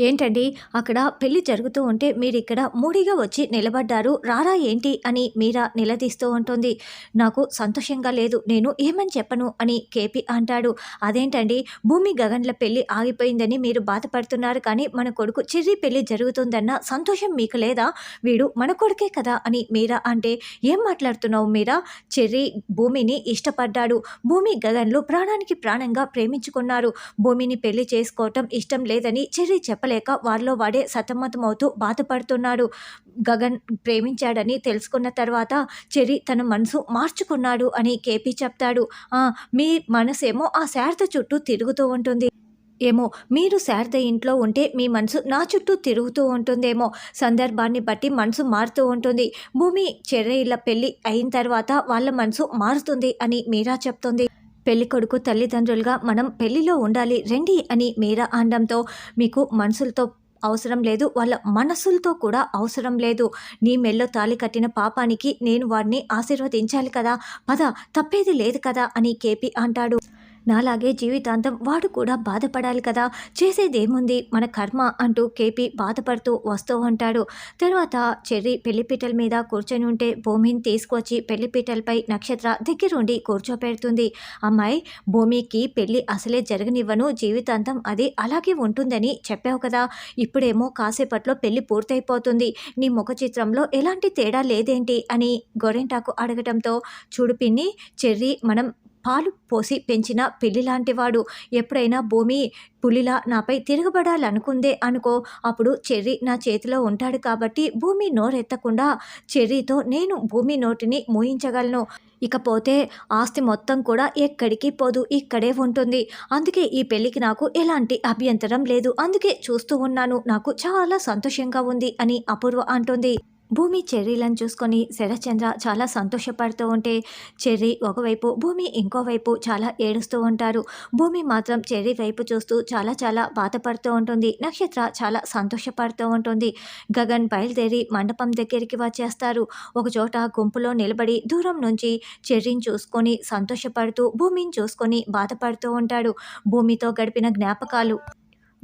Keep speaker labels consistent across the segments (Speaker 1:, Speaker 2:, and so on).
Speaker 1: ఏంటండి? అక్కడ పెళ్ళి జరుగుతూ ఉంటే మీరు ఇక్కడ మూడిగా వచ్చి నిలబడ్డారు. రారా ఏంటి? అని మీరా నిలదీస్తూ ఉంటుంది. నాకు సంతోషంగా లేదు. నేను ఏమని చెప్పను? అని కేపీ అంటాడు. అదేంటండి? భూమి గగన్ల పెళ్ళి ఆగిపోయిందని మీరు బాధపడుతున్నారు కానీ మన కొడుకు చిర్రి పెళ్ళి జరుగుతుందన్న సంతోషం మీకు లేదా? వీడు మన కొడుకే కదా? అని మీరా అంటే ఏం మాట్లాడుతున్నావు మీరా? చెర్రి భూమిని ఇష్టపడ్డాడు. భూమి గగన్లు ప్రాణానికి ప్రాణంగా ప్రేమించుకున్నారు. భూమిని పెళ్ళి చేసుకోవటం ఇష్టం లేదని చెర్రి చెప్పలేక వారిలో వాడే సతమతమవుతూ బాధపడుతున్నాడు. గగన్ ప్రేమించాడని తెలుసుకున్న తర్వాత చెరి తన మనసు మార్చుకున్నాడు అని కేపీ చెప్తాడు. మీ మనసేమో ఆ శారద చుట్టూ తిరుగుతూ ఉంటుంది. ఏమో మీరు శారద ఇంట్లో ఉంటే మీ మనసు నా చుట్టూ తిరుగుతూ ఉంటుందేమో. సందర్భాన్ని బట్టి మనసు మారుతూ ఉంటుంది. భూమి చెర్రయిళ్ళ పెళ్ళి అయిన తర్వాత వాళ్ళ మనసు మారుతుంది అని మీరా చెప్తుంది. పెళ్ళి కొడుకు తల్లిదండ్రులుగా మనం పెళ్ళిలో ఉండాలి రండి అని మీరా అనడంతో మీకు మనసులతో అవసరం లేదు వాళ్ళ మనసులతో కూడా అవసరం లేదు. నీ మెల్లో తాలి కట్టిన పాపానికి నేను వాడిని ఆశీర్వదించాలి కదా పద తప్పేది లేదు కదా అని కేపీ అంటాడు. నాలాగే జీవితాంతం వాడు కూడా బాధపడాలి కదా. చేసేదేముంది? మన కర్మ అంటూ కేపీ బాధపడుతూ వస్తూ ఉంటాడు. తర్వాత చెర్రీ పెళ్ళిపీటల మీద కూర్చొని ఉంటే భూమిని తీసుకొచ్చి పెళ్ళిపీటలపై నక్షత్ర దగ్గరుండి కూర్చోపెడుతుంది. అమ్మాయి భూమికి పెళ్ళి అసలే జరగనివ్వను. జీవితాంతం అది అలాగే ఉంటుందని చెప్పావు కదా. ఇప్పుడేమో కాసేపట్లో పెళ్ళి పూర్తయిపోతుంది. నీ ముఖ చిత్రంలో ఎలాంటి తేడా లేదేంటి? అని గొరెంటాకు అడగటంతో చూడు పిన్ని చెర్రీ మనం పాలు పోసి పెంచిన పిల్లిలాంటివాడు ఎప్పుడైనా భూమి పులిలా నాపై తిరగబడాలనుకుందే అనుకో అప్పుడు చెర్రీ నా చేతిలో ఉంటాడు కాబట్టి భూమి నోరెత్తకుండా చెర్రీతో నేను భూమి నోటిని మూయించగలను. ఇకపోతే ఆస్తి మొత్తం కూడా ఎక్కడికి పోదు ఇక్కడే ఉంటుంది. అందుకే ఈ పెళ్ళికి నాకు ఎలాంటి అభ్యంతరం లేదు. అందుకే చూస్తూ ఉన్నాను. నాకు చాలా సంతోషంగా ఉంది అని అపూర్వ అంటుంది. భూమి చెర్రీలను చూసుకొని శరచంద్ర చాలా సంతోషపడుతూ ఉంటే చెర్రీ ఒకవైపు భూమి ఇంకోవైపు చాలా ఏడుస్తూ ఉంటారు. భూమి మాత్రం చెర్రీ వైపు చూస్తూ చాలా చాలా బాధపడుతూ ఉంటుంది. నక్షత్ర చాలా సంతోషపడుతూ ఉంటుంది. గగన్ బయలుదేరి మండపం దగ్గరికి వచ్చేస్తారు. ఒకచోట గుంపులో నిలబడి దూరం నుంచి చెర్రీని చూసుకొని సంతోషపడుతూ భూమిని చూసుకొని బాధపడుతూ ఉంటాడు. భూమితో గడిపిన జ్ఞాపకాలు.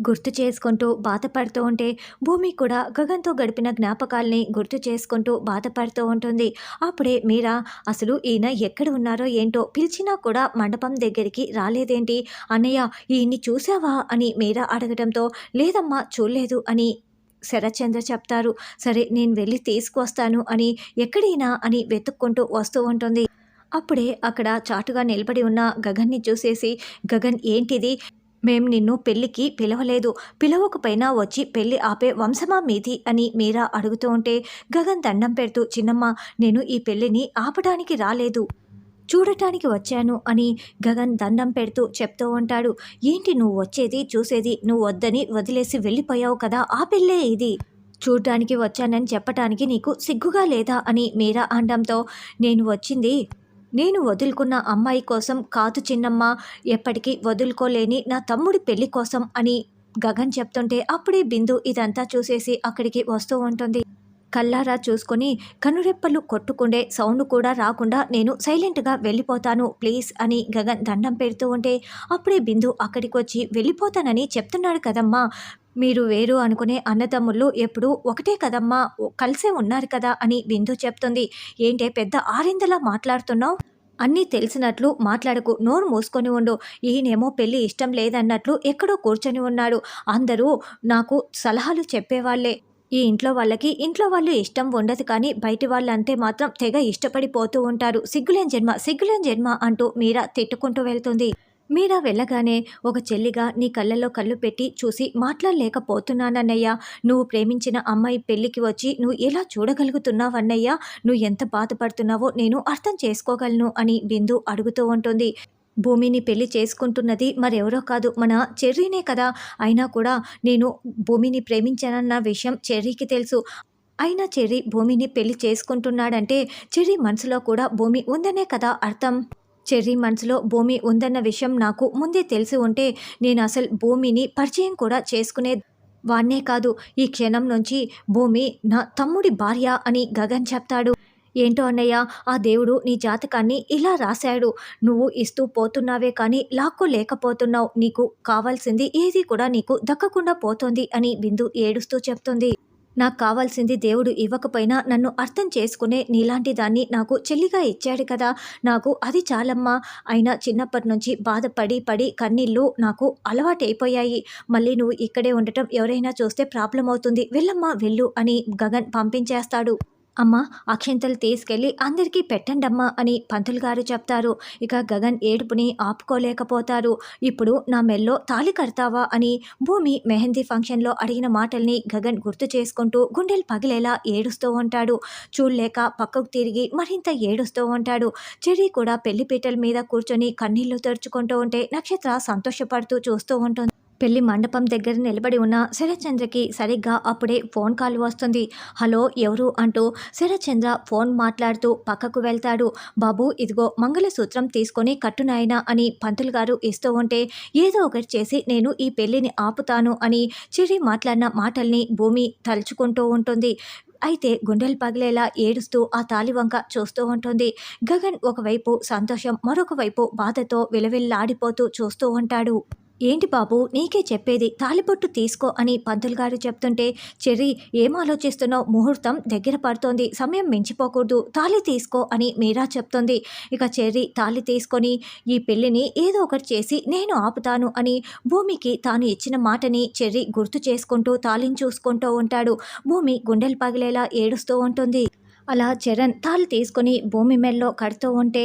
Speaker 1: గుర్తు చేసుకుంటూ బాధపడుతూ ఉంటే భూమి కూడా గగన్తో గడిపిన జ్ఞాపకాల్ని గుర్తు చేసుకుంటూ బాధపడుతూ ఉంటుంది. అప్పుడే మీరా అసలు ఈయన ఎక్కడ ఉన్నారో ఏంటో పిలిచినా కూడా మండపం దగ్గరికి రాలేదేంటి? అన్నయ్య ఈయన్ని చూసావా అని మీరా అడగడంతో లేదమ్మా చూడలేదు అని శరత్చంద్ర చెప్తారు. సరే నేను వెళ్ళి తీసుకువస్తాను అని ఎక్కడైనా అని వెతుక్కుంటూ వస్తూ ఉంటుంది. అప్పుడే అక్కడ చాటుగా నిలబడి ఉన్న గగన్ని చూసేసి గగన్ ఏంటిది? మేం నిన్ను పెళ్ళికి పిలవలేదు. పిలవకపోయినా వచ్చి పెళ్ళి ఆపే వంశమా మీది? అని మీరా అడుగుతూ ఉంటే గగన్ దండం పెడుతూ చిన్నమ్మ నేను ఈ పెళ్ళిని ఆపడానికి రాలేదు. చూడటానికి వచ్చాను అని గగన్ దండం పెడుతూ చెప్తూ ఉంటాడు. ఏంటి నువ్వు వచ్చేది చూసేది? నువ్వు వద్దని వదిలేసి వెళ్ళిపోయావు కదా ఆ పెళ్ళే ఇది? చూడటానికి వచ్చానని చెప్పటానికి నీకు సిగ్గుగా లేదా? అని మీరా అనడంతో నేను వచ్చింది నేను వదులుకున్న అమ్మాయి కోసం కాదు చిన్నమ్మ ఎప్పటికీ వదులుకోలేని నా తమ్ముడి పెళ్ళి కోసం అని గగన్ చెప్తుంటే అప్పుడే బిందు ఇదంతా చూసేసి అక్కడికి వస్తూ ఉంటుంది. కల్లారా చూసుకొని కనురెప్పలు కొట్టుకుండే సౌండ్ కూడా రాకుండా నేను సైలెంట్గా వెళ్ళిపోతాను ప్లీజ్ అని గగన్ దండం పెడుతూ ఉంటే అప్పుడే బిందు అక్కడికి వచ్చి వెళ్ళిపోతానని చెప్తున్నాడు కదమ్మా. మీరు వేరు అనుకునే అన్నదమ్ముళ్ళు ఎప్పుడూ ఒకటే కదమ్మా కలిసే ఉన్నారు కదా అని బిందు చెప్తుంది. ఏంటే పెద్ద ఆరిందలా మాట్లాడుతున్నావు? అన్నీ తెలిసినట్లు మాట్లాడకు నోరు మూసుకొని ఉండు. ఈయనేమో పెళ్ళి ఇష్టం లేదన్నట్లు ఎక్కడో కూర్చొని ఉన్నాడు. అందరూ నాకు సలహాలు చెప్పేవాళ్ళే ఈ ఇంట్లో వాళ్ళకి ఇంట్లో వాళ్ళు ఇష్టం ఉండదు కానీ బయటి వాళ్ళంటే మాత్రం తెగ ఇష్టపడిపోతూ ఉంటారు. సిగ్గులేని జన్మ సిగ్గులేని జన్మ అంటూ మీరా తిట్టుకుంటూ వెళ్తుంది. మీరా వెళ్ళగానే ఒక చెల్లిగా నీ కళ్ళల్లో కళ్ళు పెట్టి చూసి మాట్లాడలేకపోతున్నానన్నయ్యా. నువ్వు ప్రేమించిన అమ్మాయి పెళ్ళికి వచ్చి నువ్వు ఎలా చూడగలుగుతున్నావన్నయ్యా నువ్వు ఎంత బాధపడుతున్నావో నేను అర్థం చేసుకోగలను అని బిందు అడుగుతూ ఉంటుంది. భూమిని పెళ్ళి చేసుకుంటున్నది మరెవరో కాదు మన చెర్రీనే కదా. అయినా కూడా నేను భూమిని ప్రేమించానన్న విషయం చెర్రీకి తెలుసు. అయినా చెర్రీ భూమిని పెళ్ళి చేసుకుంటున్నాడంటే చెర్రీ మనసులో కూడా భూమి ఉందనే కదా అర్థం. చెర్రీ మనసులో భూమి ఉందన్న విషయం నాకు ముందే తెలిసి ఉంటే నేను అసలు భూమిని పరిచయం కూడా చేసుకునే వాణ్ణే కాదు. ఈ క్షణం నుంచి భూమి నా తమ్ముడి భార్య అని గగన్ చెప్తాడు. ఏంటో అన్నయ్య ఆ దేవుడు నీ జాతకాన్ని ఇలా రాశాడు. నువ్వు ఇస్తూ పోతున్నావే కానీ లాక్కోలేకపోతున్నావు. నీకు కావాల్సింది ఏది కూడా నీకు దక్కకుండా పోతోంది అని బిందు ఏడుస్తూ చెప్తుంది. నాకు కావాల్సింది దేవుడు ఇవ్వకపోయినా నన్ను అర్థం చేసుకునే నీలాంటి దాన్ని నాకు చెల్లిగా ఇచ్చాడు కదా. నాకు అది చాలమ్మా. అయినా చిన్నప్పటి నుంచి బాధపడి పడి కన్నీళ్ళు నాకు అలవాటైపోయాయి. మళ్ళీ నువ్వు ఇక్కడే ఉండటం ఎవరైనా చూస్తే ప్రాబ్లం అవుతుంది వెళ్ళమ్మా వెళ్ళు అని గగన్ పంపించేస్తాడు. అమ్మ అక్షంతలు తీసుకెళ్ళి అందరికీ పెట్టండమ్మా అని పంతులు గారు చెప్తారు. ఇక గగన్ ఏడుపుని ఆపుకోలేకపోతారు. ఇప్పుడు నా మెల్లో తాళి కడతావా అని భూమి మెహందీ ఫంక్షన్లో అడిగిన మాటల్ని గగన్ గుర్తు చేసుకుంటూ గుండెలు పగిలేలా ఏడుస్తూ ఉంటాడు. చూడలేక పక్కకు తిరిగి మరింత ఏడుస్తూ ఉంటాడు. చెర్రీ కూడా పెళ్ళిపీటల మీద కూర్చొని కన్నీళ్ళు తెరుచుకుంటూ ఉంటే నక్షత్ర సంతోషపడుతూ చూస్తూ ఉంటుంది. పెళ్ళి మండపం దగ్గర నిలబడి ఉన్న శరత్చంద్రకి సరిగ్గా అప్పుడే ఫోన్ కాల్ వస్తుంది. హలో ఎవరు? అంటూ శరత్చంద్ర ఫోన్ మాట్లాడుతూ పక్కకు వెళ్తాడు. బాబు ఇదిగో మంగళసూత్రం తీసుకొని కట్టునాయన అని పంతులు గారు ఇస్తూ ఉంటే ఏదో ఒకటి చేసి నేను ఈ పెళ్ళిని ఆపుతాను అని చిరి మాట్లాడిన మాటల్ని భూమి తలుచుకుంటూ ఉంటుంది. అయితే గుండెలు పగిలేలా ఏడుస్తూ ఆ తాలివంక చూస్తూ ఉంటుంది. గగన్ ఒకవైపు సంతోషం మరొక వైపు బాధతో విలవిల్లాడిపోతూ చూస్తూ ఉంటాడు. ఏంటి బాబు నీకే చెప్పేది తాలిపొట్టు తీసుకో అని పంతులు గారు చెప్తుంటే చెర్రి ఏం ఆలోచిస్తున్నావు? ముహూర్తం దగ్గర పడుతోంది. సమయం మించిపోకూడదు. తాళి తీసుకో అని మీరా చెప్తుంది. ఇక చెర్రి తాళి తీసుకొని ఈ పెళ్ళిని ఏదో ఒకటి చేసి నేను ఆపుతాను అని భూమికి తాను ఇచ్చిన మాటని చెర్రి గుర్తు చేసుకుంటూ తాలిని చూసుకుంటూ ఉంటాడు. భూమి గుండెలు పగిలేలా ఏడుస్తూ ఉంటుంది. అలా చరణ్ తాళి తీసుకొని భూమి మెల్లో కడుతూ ఉంటే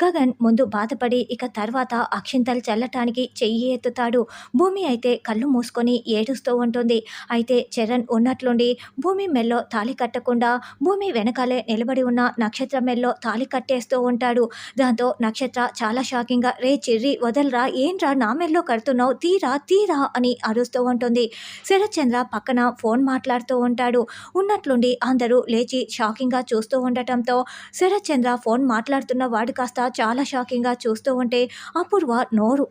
Speaker 1: గగన్ ముందు బాధపడి ఇక తర్వాత అక్షింతలు చల్లటానికి చెయ్యి ఎత్తుతాడు. భూమి అయితే కళ్ళు మూసుకొని ఏడుస్తూ ఉంటుంది. అయితే చరణ్ ఉన్నట్లుండి భూమి మెల్లో తాళి కట్టకుండా భూమి వెనకాలే నిలబడి ఉన్న నక్షత్ర మెల్లో తాళి కట్టేస్తూ ఉంటాడు. దాంతో నక్షత్ర చాలా షాకింగ్గా రే చిర్రి వదలరా ఏంట్రా నా మెల్లో కడుతున్నావు? తీరా తీరా అని అరుస్తూ ఉంటుంది. శరత్చంద్ర పక్కన ఫోన్ మాట్లాడుతూ ఉంటాడు. ఉన్నట్లుండి అందరూ లేచి షాకింగ్గా చూస్తూ ఉండటంతో శరత్చంద్ర ఫోన్ మాట్లాడుతున్న వాడు కాస్త చాలా షాకింగ్గా చూస్తూ ఉంటే అపూర్వ నోరు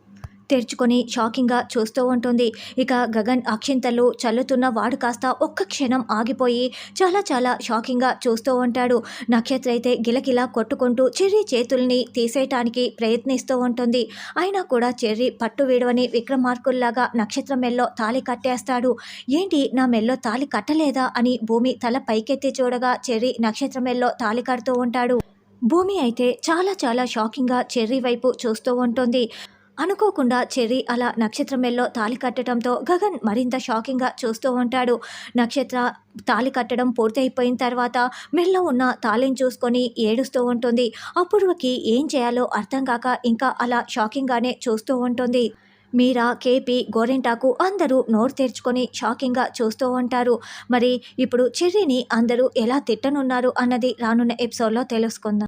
Speaker 1: తెరుచుకొని షాకింగ్గా చూస్తూ ఉంటుంది. ఇక గగన్ అక్షింతలు చల్లుతున్న వాడు కాస్త ఒక్క క్షణం ఆగిపోయి చాలా చాలా షాకింగ్గా చూస్తూ ఉంటాడు. నక్షత్ర అయితే గిలకిలా కొట్టుకుంటూ చెర్రీ చేతుల్ని తీసేయటానికి ప్రయత్నిస్తూ ఉంటుంది. అయినా కూడా చెర్రీ పట్టు వీడవని విక్రమార్కుల్లాగా నక్షత్ర మెల్లో తాళి కట్టేస్తాడు. ఏంటి నా మెల్లో తాళి కట్టలేదా అని భూమి తల పైకెత్తి చూడగా చెర్రీ నక్షత్ర మెల్లో తాళి కడుతూ ఉంటాడు. భూమి అయితే చాలా చాలా షాకింగ్గా చెర్రీ వైపు చూస్తూ ఉంటుంది. అనుకోకుండా చెర్రీ అలా నక్షత్ర మెల్లో తాళి కట్టడంతో గగన్ మరింత షాకింగ్గా చూస్తూ ఉంటాడు. నక్షత్ర తాళి కట్టడం పూర్తయిపోయిన తర్వాత మెల్ల ఉన్న తాళిని చూసుకొని ఏడుస్తూ ఉంటుంది. అపూర్వకి ఏం చేయాలో అర్థం కాక ఇంకా అలా షాకింగ్గానే చూస్తూ ఉంటుంది. మీరా కేపీ గోరెంటాకు అందరూ నోరు తెరుచుకొని షాకింగ్గా చూస్తూ ఉంటారు. మరి ఇప్పుడు చెర్రీని అందరూ ఎలా తిట్టనున్నారు అన్నది రానున్న ఎపిసోడ్లో తెలుసుకుందాం.